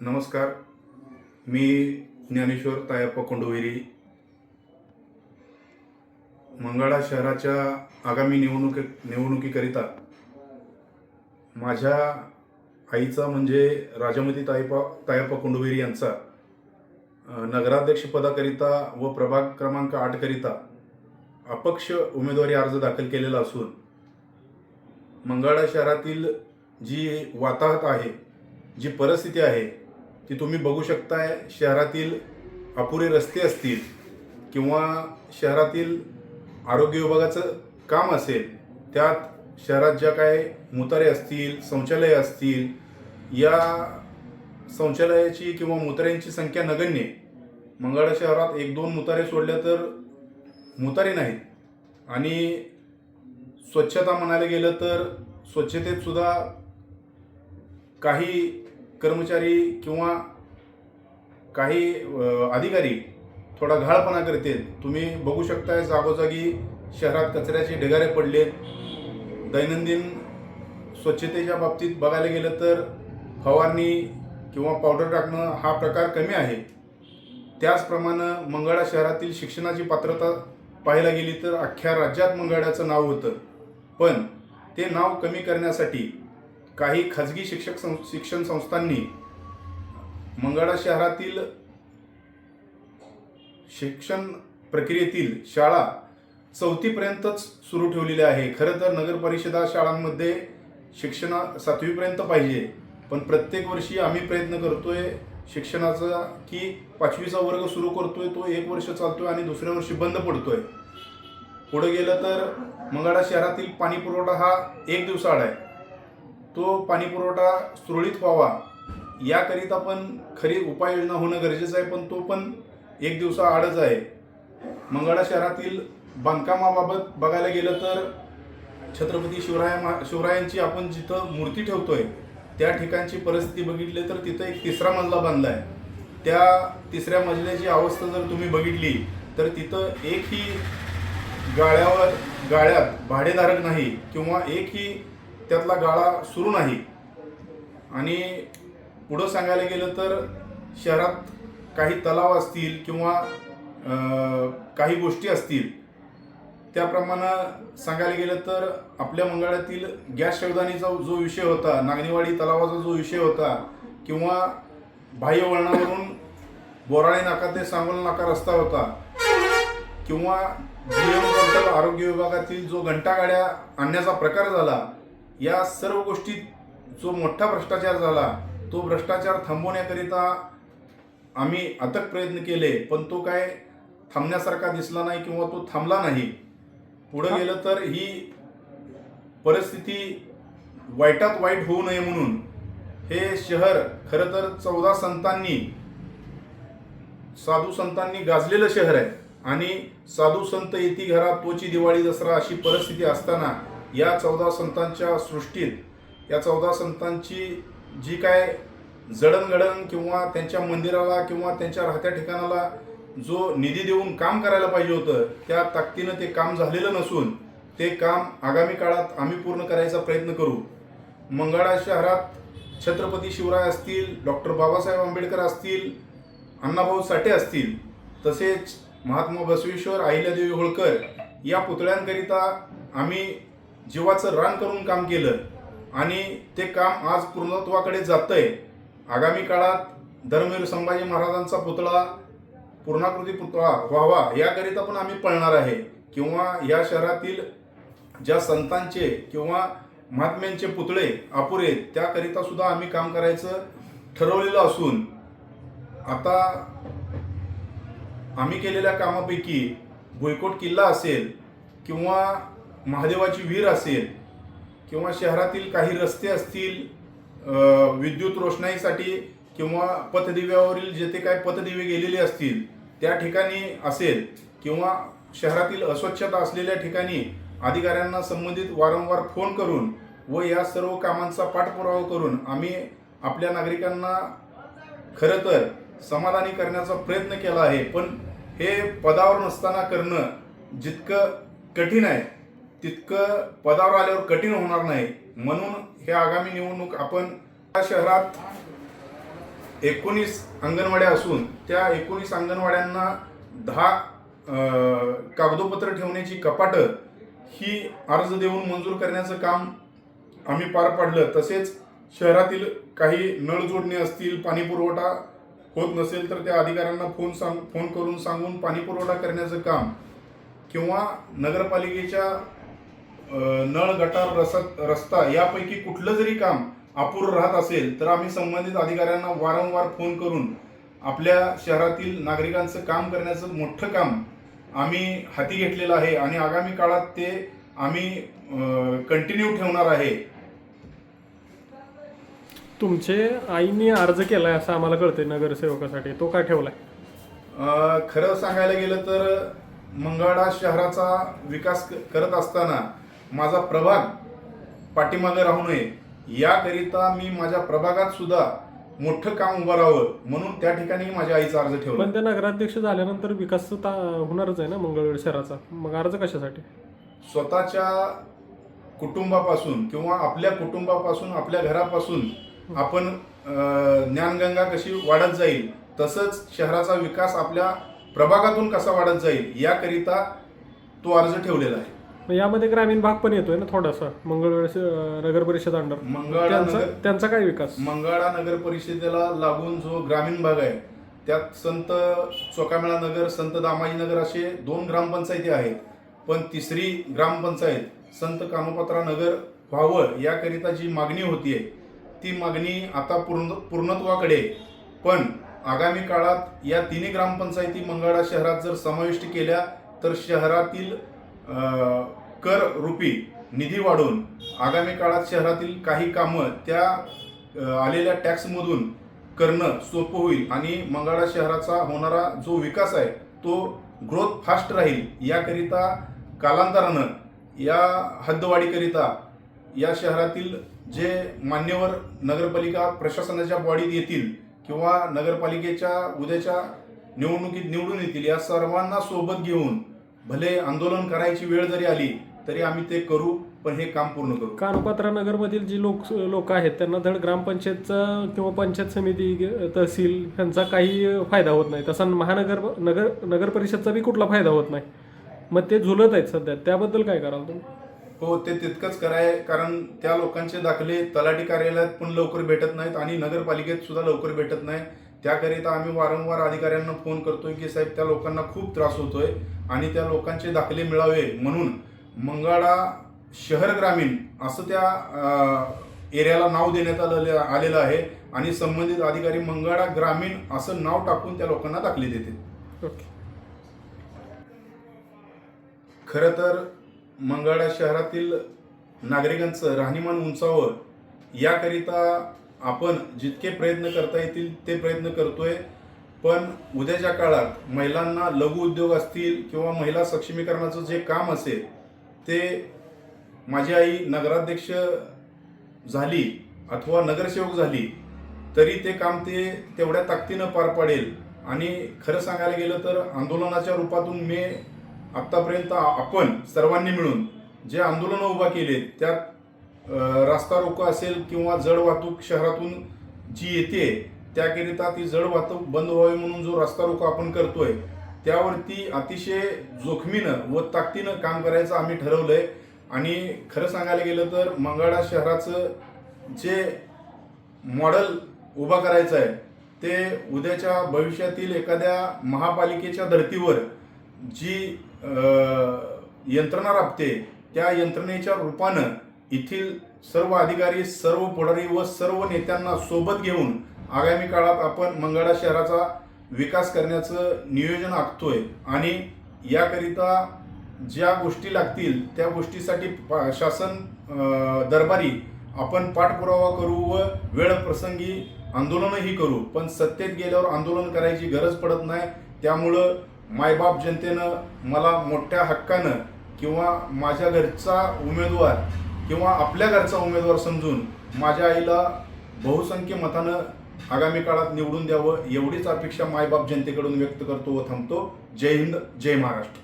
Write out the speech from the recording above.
नमस्कार. मी ज्ञानेश्वर तायप्पा कोंडोविरी. मंगळा शहराच्या आगामी निवडणुक निवडणुकीकरिता माझ्या आईचा म्हणजे राजामती तायपा तायप्पा कोंडोविरी यांचा नगराध्यक्षपदाकरिता व प्रभाग क्रमांक आठकरिता अपक्ष उमेदवारी अर्ज दाखल केलेला असून मंगळा शहरातील जी वाताहत आहे जी परिस्थिती आहे ती तुम्ही बघू शकताय शहरातील अपुरे रस्ते असतील किंवा शहरातील आरोग्य विभागाचं काम असेल त्यात शहरात ज्या काय मुतारे असतील शौचालय असतील या शौचालयाची किंवा मुताऱ्यांची संख्या नगण्य आहे. मंगळा शहरात एक दोन मुतारे सोडल्या तर मुतारे नाहीत आणि स्वच्छता म्हणायला गेलं तर स्वच्छतेत सुद्धा काही कर्मचारी किंवा काही अधिकारी थोडा घाळपणा करतील. तुम्ही बघू शकताय जागोजागी शहरात कचऱ्याचे ढिगारे पडलेत. दैनंदिन स्वच्छतेच्या बाबतीत बघायला गेलं तर फवारणी किंवा पावडर टाकणं हा प्रकार कमी आहे. त्याचप्रमाणे मंगळा शहरातील शिक्षणाची पात्रता पाहायला गेली तर अख्ख्या राज्यात मंगळाचं नाव होतं. पण ते नाव कमी करण्यासाठी काही खाजगी शिक्षक सं शिक्षण संस्थांनी मंगळा शहरातील शिक्षण प्रक्रियेतील शाळा चौथीपर्यंतच सुरू ठेवलेली आहे. खरं तर नगर परिषदा शाळांमध्ये शिक्षणा सातवीपर्यंत पाहिजे. पण प्रत्येक वर्षी आम्ही प्रयत्न करतोय शिक्षणाचा की पाचवीचा वर्ग सुरू करतोय तो एक वर्ष चालतोय आणि दुसऱ्या वर्षी बंद पडतोय. पुढे गेलं तर मंगळा शहरातील पाणी पुरवठा हा एक दिवसाआड आहे. तो पाणीपुरवठा सुरळीत व्हावा याकरिता पण खरी उपाययोजना होणं गरजेचं आहे पण तो पण एक दिवसा आडच आहे. मंगळा शहरातील बांधकामाबाबत बघायला गेलं तर छत्रपती शिवराय मा शिवरायांची आपण जिथं मूर्ती ठेवतोय त्या ठिकाणची परिस्थिती बघितली तर तिथं एक तिसरा मजला बांधला आहे त्या तिसऱ्या मजल्याची अवस्था जर तुम्ही बघितली तर तिथं एकही गाळ्यावर गाळ्यात भाडेधारक नाही किंवा एकही त्यातला गाळा सुरू नाही. आणि पुढं सांगायला गेलं तर शहरात काही तलाव असतील किंवा काही गोष्टी असतील त्याप्रमाणे सांगायला गेलं तर आपल्या मंगळातील गॅस शेवदानीचा जो विषय होता नागणीवाडी तलावाचा जो विषय होता किंवा बाह्य वळणावरून बोराळे नाका ते सांगोल नाका रस्ता होता किंवा जीएम आरोग्य विभागातील जो घंटागाड्या आणण्याचा प्रकार झाला या सर्व गोष्टीत जो मोठा भ्रष्टाचार झाला तो भ्रष्टाचार थांबवण्याकरिता आम्ही अथक प्रयत्न केले पण तो काय थांबण्यासारखा दिसला नाही किंवा तो थांबला नाही. पुढं गेलं तर ही परिस्थिती वाईटात वाईट होऊ नये म्हणून हे शहर खरं तर चौदा संतांनी साधू संतांनी गाजलेलं शहर आहे. आणि साधू संत येती घरा तोची दिवाळी दसरा अशी परिस्थिती असताना या चौदा संतांच्या सृष्टीत या चौदा संतांची जी काय जडणघडण किंवा त्यांच्या मंदिराला किंवा त्यांच्या राहत्या ठिकाणाला जो निधी देऊन काम करायला पाहिजे होतं त्या ताकदीनं ते काम झालेलं नसून ते काम आगामी काळात आम्ही पूर्ण करायचा प्रयत्न करू. मंगळा शहरात छत्रपती शिवराय असतील डॉक्टर बाबासाहेब आंबेडकर असतील अण्णाभाऊ साठे असतील तसेच महात्मा बसवेश्वर अहिल्यादेवी होळकर या पुतळ्यांकरिता आम्ही जीवाचं रान करून काम केलं आणि ते काम आज पूर्णत्वाकडे जातंय. आगामी काळात धर्मवीर संभाजी महाराजांचा पुतळा पूर्णाकृती पुतळा व्हावा याकरिता पण आम्ही पळणार आहे. किंवा या शहरातील ज्या संतांचे किंवा महात्म्यांचे पुतळे अपुरे त्याकरिता सुद्धा आम्ही काम करायचं ठरवलेलं असून आता आम्ही केलेल्या कामापैकी भुईकोट किल्ला असेल किंवा महादेवाची विहीर असेल किंवा शहरातील काही रस्ते असतील विद्युत रोषणाईसाठी किंवा पथदिव्यावरील जे ते काय पथदिवे गेलेले असतील त्या ठिकाणी असेल किंवा शहरातील अस्वच्छता असलेल्या ठिकाणी अधिकाऱ्यांना संबंधित वारंवार फोन करून व या सर्व कामांचा पाठपुरावा करून आम्ही आपल्या नागरिकांना खरं तर समाधानी करण्याचा प्रयत्न केला आहे. पण हे पदावर नसताना करणं जितकं कठीण आहे तितकं पदावर आल्यावर कठीण होणार नाही. म्हणून हे आगामी निवडणूक आपण या शहरात एकोणीस अंगणवाड्या असून त्या एकोणीस अंगणवाड्यांना दहा कागदोपत्र ठेवण्याची कपाटं ही अर्ज देऊन मंजूर करण्याचं काम आम्ही पार पाडलं. तसेच शहरातील काही नळजोडणी असतील पाणी पुरवठा होत नसेल तर त्या अधिकाऱ्यांना फोन सांग फोन करून सांगून पाणीपुरवठा करण्याचं काम किंवा नगरपालिकेच्या नळ गटार रस रस्ता यापैकी कुठलं जरी काम अपूर्ण राहत असेल तर आम्ही संबंधित अधिकाऱ्यांना वारंवार फोन करून आपल्या शहरातील नागरिकांचं काम करण्याचं मोठं काम आम्ही हाती घेतलेलं आहे आणि आगामी काळात ते आम्ही कंटिन्यू ठेवणार आहे. तुमचे आईने अर्ज केलाय असं आम्हाला कळतंय नगरसेवकासाठी. तो काय ठेवलाय? खरं सांगायला गेलं तर मंगळा शहराचा विकास करत असताना माझा प्रभाग पाठीमागे राहू नये. याकरिता मी माझ्या प्रभागात सुद्धा मोठं काम उभं राहावं म्हणून त्या ठिकाणी माझ्या आईचा अर्ज ठेवला. पण ते नगराध्यक्ष झाल्यानंतर विकास होणारच आहे ना मंगळवेढ शहराचा. मग अर्ज कशासाठी? स्वतःच्या कुटुंबापासून किंवा आपल्या कुटुंबापासून आपल्या घरापासून आपण ज्ञानगंगा कशी वाढत जाईल तसंच शहराचा विकास आपल्या प्रभागातून कसा वाढत जाईल याकरिता तो अर्ज ठेवलेला आहे. मग यामध्ये ग्रामीण भाग पण येतोय ना थोडासा. मंगळवेढ श- नगर परिषद अंडर मंगळा त्यांचा नगर. त्यांचा काय विकास? मंगळा नगर परिषदेला लागून जो ग्रामीण भाग आहे त्यात संत चोकामेळा नगर संत दामाजी नगर असे दोन ग्रामपंचायती आहेत. पण तिसरी ग्रामपंचायत संत कानोपात्रा नगर व्हावं याकरिता जी मागणी होतीये ती मागणी आता पूर्ण पूर्णत्वाकडे आहे. पण आगामी काळात या तिन्ही ग्रामपंचायती मंगळा शहरात जर समाविष्ट केल्या तर शहरातील अ, कर रूपी निधी वाढून आगामी काळात शहरातील काही कामं त्या आलेल्या टॅक्समधून करणं सोपं होईल आणि मंगळा शहराचा होणारा जो विकास आहे तो ग्रोथ फास्ट राहील याकरिता कालांतरानं या हद्दवाढीकरिता या शहरातील जे मान्यवर नगरपालिका प्रशासनाच्या बॉडीत येतील किंवा नगरपालिकेच्या उद्याच्या निवडणुकीत निवडून येतील या सर्वांना सोबत घेऊन भले आंदोलन करायची वेळ जरी आली तरी आम्ही ते करू पण हे काम पूर्ण करू. कानोपात्रा नगरमधील जी लोक लोक आहेत त्यांना धड ग्रामपंचायतचा किंवा पंचायत समिती तहसील यांचा काही फायदा होत नाही. तसा महानगर नगर नगर परिषदचा बी कुठला फायदा होत नाही. मग ते झुलत आहेत सध्या. त्याबद्दल काय कराल तुम्ही? हो ते तितकंच कराय कारण त्या लोकांचे दाखले तलाठी कार्यालयात पण लवकर भेटत नाहीत आणि नगरपालिकेत सुद्धा लवकर भेटत नाही. त्याकरिता आम्ही वारंवार अधिकाऱ्यांना फोन करतोय की साहेब त्या लोकांना खूप त्रास होतोय आणि त्या लोकांचे दाखले मिळावे म्हणून मंगळा शहर ग्रामीण असं त्या एरियाला नाव देण्यात आलेलं आलेलं आहे. आणि संबंधित अधिकारी मंगळा ग्रामीण असं नाव टाकून त्या लोकांना दाखले देतील ओके. खरं तर मंगळा शहरातील नागरिकांचं राहणीमान उंचावं याकरिता आपण जितके प्रयत्न करता येतील ते प्रयत्न करतोय. पण उद्याच्या काळात महिलांना लघु उद्योग असतील किंवा महिला सक्षमीकरणाचं जे काम असेल ते माझी आई नगराध्यक्ष झाली अथवा नगरसेवक झाली तरी ते काम ते तेवढ्या ताकदीनं पार पाडेल. आणि खरं सांगायला गेलं तर आंदोलनाच्या रूपातून मी आत्तापर्यंत आपण सर्वांनी मिळून जे आंदोलनं उभा केले त्यात रास्ता रोको असेल किंवा जड वाहतूक शहरातून जी येते त्याकरिता ती जड वाहतूक बंद व्हावी म्हणून जो रस्ता रोको आपण करतोय त्यावरती अतिशय जोखमीनं व ताकदीनं काम करायचं आम्ही ठरवलंय. आणि खरं सांगायला गेलं तर मंगळा शहराचं जे मॉडेल उभा करायचं आहे ते उद्याच्या भविष्यातील एखाद्या महापालिकेच्या धर्तीवर जी यंत्रणा राबते त्या यंत्रणेच्या रूपानं येथील सर्व अधिकारी सर्व पुढारी व सर्व नेत्यांना सोबत घेऊन आगामी काळात आपण मंगळा शहराचा विकास करण्याचं नियोजन आखतोय. आणि याकरिता ज्या गोष्टी लागतील त्या गोष्टीसाठी पा- शासन दरबारी आपण पाठपुरावा करू व वेळ प्रसंगी आंदोलनही करू. पण सत्तेत गेल्यावर आंदोलन करायची गरज पडत नाही. त्यामुळं मायबाप जनतेनं मला मोठ्या हक्कानं किंवा माझ्या घरचा उमेदवार किंवा आपल्या घरचा उमेदवार समजून माझ्या आईला बहुसंख्य मतानं आगामी काळात निवडून द्यावं एवढीच अपेक्षा मायबाप जनतेकडून व्यक्त करतो व थांबतो. जय हिंद जय महाराष्ट्र.